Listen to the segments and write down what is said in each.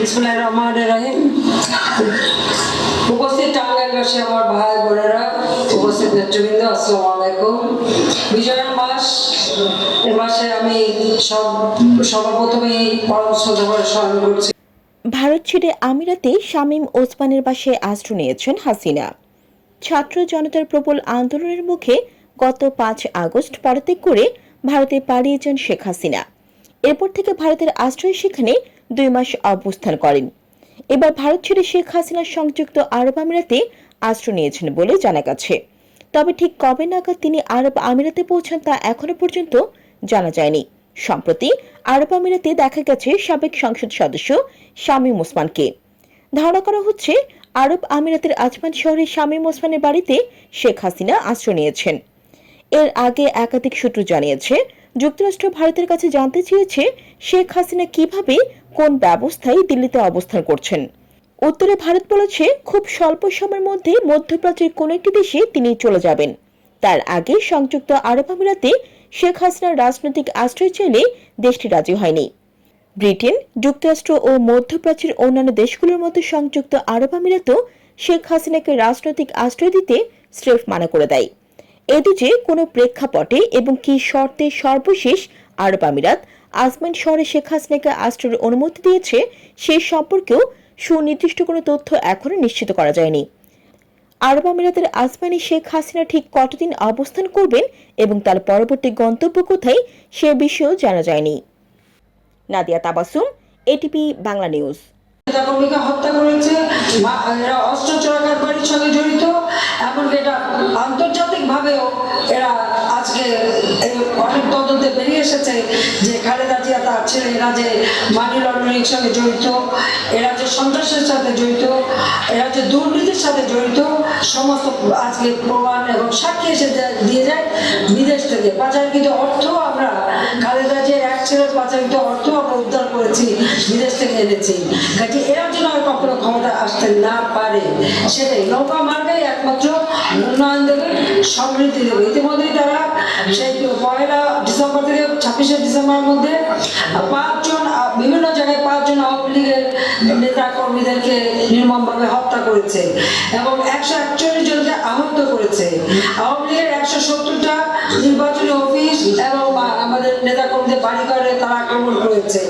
বিসমুল্লাহ রহমান রহিম। উপস্থিত আমার ভাই বোনেরা, উপস্থিত নেতৃবৃন্দ আলাইকুম। মাস, এ মাসে আমি সব পরম স্মরণ করছি। ভারত ছেড়ে আমিরাতে শামীম ওসমানের বাসায় আশ্রয় নিয়েছেন হাসিনা। ছাত্র জনতার প্রবল আন্দোলনের মুখে গত পাঁচ আগস্ট পদত্যাগ করে ভারতে পালিয়ে যান শেখ হাসিনা। এরপর থেকে ভারতের আশ্রয় সেখানে দুই মাস অবস্থান করেন। এবার ভারত ছেড়ে শেখ হাসিনা সংযুক্ত আরব আমিরাতে আশ্রয় নিয়েছেন বলে জানা গেছে। তবে ঠিক কবে নাগাদ তিনি আরব আমিরাতে পৌঁছান তা এখনও পর্যন্ত জানা যায়নি। সম্প্রতি আরব আমিরাতে দেখা গেছে সাবেক সংসদ সদস্য শামীম ওসমানকে। ধারণা করা হচ্ছে, আরব আমিরাতের আজমান শহরে শামীম ওসমানের বাড়িতে শেখ হাসিনা আশ্রয় নিয়েছেন। এর আগে একাধিক সূত্র জানিয়েছে যুক্তরাষ্ট্র ভারতের কাছে জানতে চেয়েছে শেখ হাসিনা কীভাবে কোন ব্যবস্থায় দিল্লিতে অবস্থান করছেন। উত্তরে ভারত বলেছে, খুব স্বল্প সময়ের মধ্যে মধ্যপ্রাচ্যের কোন একটি দেশে তিনি চলে যাবেন। তার আগে সংযুক্ত আরব আমিরাতে শেখ হাসিনার রাজনৈতিক আশ্রয় চাইলে দেশটি রাজি হয়নি। ব্রিটেন, যুক্তরাষ্ট্র ও মধ্যপ্রাচ্যের অন্যান্য দেশগুলোর মতো সংযুক্ত আরব আমিরাতও শেখ হাসিনাকে রাজনৈতিক আশ্রয় দিতে স্রেফ মানা করে দেয়। এদিকে কোনো প্রেক্ষাপটে এবং কি শর্তে সর্বশেষ আরব আমিরাত আজমান শহরে শেখ হাসিনাকে আশ্রয়ের অনুমতি দিয়েছে, সে সম্পর্কেও সুনির্দিষ্ট কোনো তথ্য এখনও নিশ্চিত করা যায়নি। আরব আমিরাতের আজমানি শেখ হাসিনা ঠিক কতদিন অবস্থান করবেন এবং তার পরবর্তী গন্তব্য কোথায়, সে বিষয়েও জানা যায়নি। Nadia Tabassum ATP Bangla news. হত্যা করেছে অস্ত্র চোরাকারবারির সঙ্গে জড়িত, এমনকি এটা আন্তর্জাতিক ভাবেও এরা আজকে অনেক তদন্তে বেরিয়ে এসেছে যে খালেদা জিয়া তার ছেলে এরা যে মানি লন্ডারিং সঙ্গে জড়িত, এরা যে সন্ত্রাসের সাথে জড়িত, এরা যে দুর্নীতির সাথে জড়িত, সমস্ত আজকে প্রমাণ এবং সাক্ষী এসে দিয়ে যায় বিদেশ থেকে। পাচারকৃত অর্থ আমরা, খালেদা জিয়ার এক ছেলে পাচারকৃত অর্থ আমরা উদ্ধার করেছি, বিদেশ থেকে এনেছি। কাজে এরা যেন আসতে না পারে। সেটাই নৌকা মার্গেই একমাত্র উন্নয়ন দেবে, সমৃদ্ধি দেবে। ইতিমধ্যেই তারা সেই পয়লা ডিসেম্বর থেকে ছাব্বিশে ডিসেম্বরের মধ্যে পাঁচজন, বিভিন্ন জায়গায় পাঁচজন আওয়ামী লীগের নেতা কর্মীদেরকে নির্মমভাবে হত্যা করেছে এবং একশো একচল্লিশ জনকে আহত করেছে। আওয়ামী লীগের একশো সত্তরটা নির্বাচনী অফিস এবং আমাদের নেতা কর্মীদের বাড়ি ঘরে তারা আক্রমণ করেছে।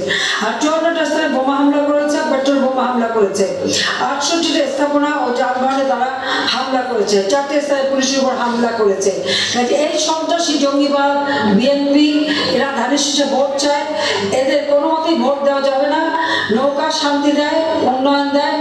আর চুয়ান্নটা স্থানে বোমা হামলা বোমা হামলা করেছে। আটষট্টিটা স্থাপনা ও যানবাহনে তারা হামলা করেছে। চারটে স্থানে পুলিশের উপর হামলা করেছে। এই সন্ত্রাসী জঙ্গিবাদ বিএনপি এরা ধানের শীষে ভোট চায়, এদের কোনো মতেই ভোট দেওয়া যাবে না। নৌকা শান্তি দেয়, উন্নয়ন দেয়